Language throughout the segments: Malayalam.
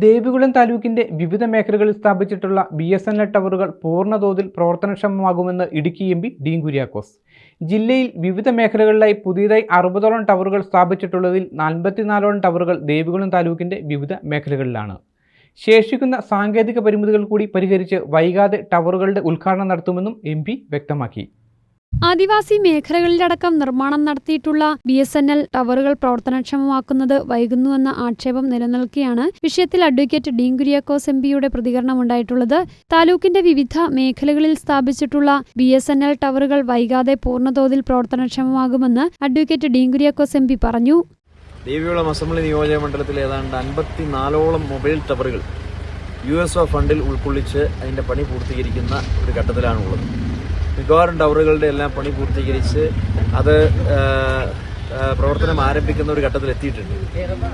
ദേവികുളം താലൂക്കിന്റെ വിവിധ മേഖലകളിൽ സ്ഥാപിച്ചിട്ടുള്ള ബി എസ് എൻ എൽ ടവറുകൾ പൂർണതോതിൽ പ്രവർത്തനക്ഷമമാകുമെന്ന് ഇടുക്കി എം പി ഡീൻ കുര്യാക്കോസ്. ജില്ലയിൽ വിവിധ മേഖലകളിലായി പുതിയതായി അറുപതോളം ടവറുകൾ സ്ഥാപിച്ചിട്ടുള്ളതിൽ നാൽപ്പത്തിനാലോളം ടവറുകൾ ദേവികുളം താലൂക്കിന്റെ വിവിധ മേഖലകളിലാണ്. ശേഷിക്കുന്ന സാങ്കേതിക പരിമിതികൾ കൂടി പരിഹരിച്ച് വൈകാതെ ടവറുകളുടെ ഉദ്ഘാടനം നടത്തുമെന്നും എം വ്യക്തമാക്കി. ആദിവാസി മേഖലകളിലടക്കം നിർമ്മാണം നടത്തിയിട്ടുള്ള ബി എസ് എൻ എൽ ടവറുകൾ പ്രവർത്തനക്ഷമമാക്കുന്നത് വൈകുന്നുവെന്ന ആക്ഷേപം നിലനിൽക്കെയാണ് വിഷയത്തിൽ അഡ്വക്കേറ്റ് ഡീൻ കുര്യാക്കോസ് എം പിയുടെ പ്രതികരണമുണ്ടായിട്ടുള്ളത് താലൂക്കിന്റെ വിവിധ മേഖലകളിൽ സ്ഥാപിച്ചിട്ടുള്ള ബി എസ് എൻ എൽ ടവറുകൾ വൈകാതെ പൂർണതോതിൽ പ്രവർത്തനക്ഷമമാകുമെന്ന് advocate Dean Kuriakose M P പറഞ്ഞു. ദേവികുളം അസംബ്ലി നിയോജക മണ്ഡലത്തിൽ ഏതാണ്ട് അൻപത്തിനാലോളം മൊബൈൽ ടവറുകൾ യു എസ് ഒ ഫണ്ടിൽ ഉൾക്കൊള്ളിച്ച് അതിന്റെ പണി പൂർത്തീകരിക്കുന്ന ഒരു ഘട്ടത്തിലാണുള്ളത്. മിക്കവാറും ടവറുകളുടെ എല്ലാം പണി പൂർത്തീകരിച്ച് അത് പ്രവർത്തനം ആരംഭിക്കുന്ന ഒരു ഘട്ടത്തിൽ എത്തിയിട്ടുണ്ട്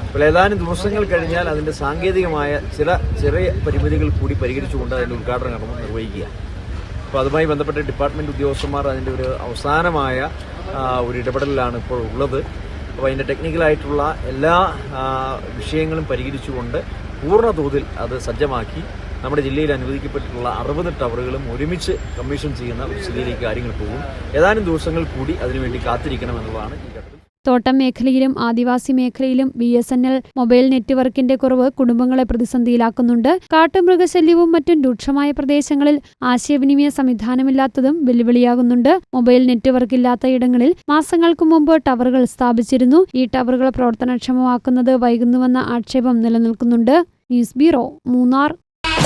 അപ്പോൾ ഏതാനും ദിവസങ്ങൾ കഴിഞ്ഞാൽ അതിന്റെ സാങ്കേതികമായ ചില ചെറിയ പരിമിതികൾ കൂടി പരിഹരിച്ചുകൊണ്ട് അതിന്റെ ഉദ്ഘാടനം കർമ്മം നിർവഹിക്കുക. അപ്പോൾ അതുമായി ബന്ധപ്പെട്ട ഡിപ്പാർട്ട്മെന്റ് ഉദ്യോഗസ്ഥന്മാർ അതിന്റെ ഒരു അവസാനമായ ഒരു ഇടപെടലിലാണ് ഇപ്പോൾ ഉള്ളത്. അപ്പോൾ അതിന്റെ ടെക്നിക്കലായിട്ടുള്ള എല്ലാ വിഷയങ്ങളും പരിഹരിച്ചുകൊണ്ട് പൂർണ തോതിൽ അത് സജ്ജമാക്കി നമ്മുടെ ജില്ലയിൽ അനുവദിക്കപ്പെട്ടിട്ടുള്ള അറുപത് ടവറുകളും ഒരുമിച്ച് കമ്മീഷൻ ചെയ്യുന്ന ഒരു സ്ഥിതിയിലേക്ക് കാര്യങ്ങൾ പോകും. ഏതാനും ദിവസങ്ങൾ കൂടി അതിനുവേണ്ടി കാത്തിരിക്കണം എന്നുള്ളതാണ് ഈ ഘട്ടത്തിൽ. തോട്ടം മേഖലയിലും ആദിവാസി മേഖലയിലും B S N L mobile നെറ്റ്വർക്കിന്റെ കുറവ് കുടുംബങ്ങളെ പ്രതിസന്ധിയിലാക്കുന്നുണ്ട്. കാട്ടുമൃഗശല്യവും മറ്റും രൂക്ഷമായ പ്രദേശങ്ങളിൽ ആശയവിനിമയ സംവിധാനമില്ലാത്തതും വെല്ലുവിളിയാകുന്നുണ്ട്. മൊബൈൽ നെറ്റ്വർക്ക് ഇല്ലാത്ത ഇടങ്ങളിൽ മാസങ്ങൾക്ക് മുമ്പ് ടവറുകൾ സ്ഥാപിച്ചിരുന്നു. ഈ ടവറുകൾ പ്രവർത്തനക്ഷമമാക്കുന്നത് വൈകുന്നുവെന്ന ആക്ഷേപം നിലനിൽക്കുന്നുണ്ട്. News bureau Munnar.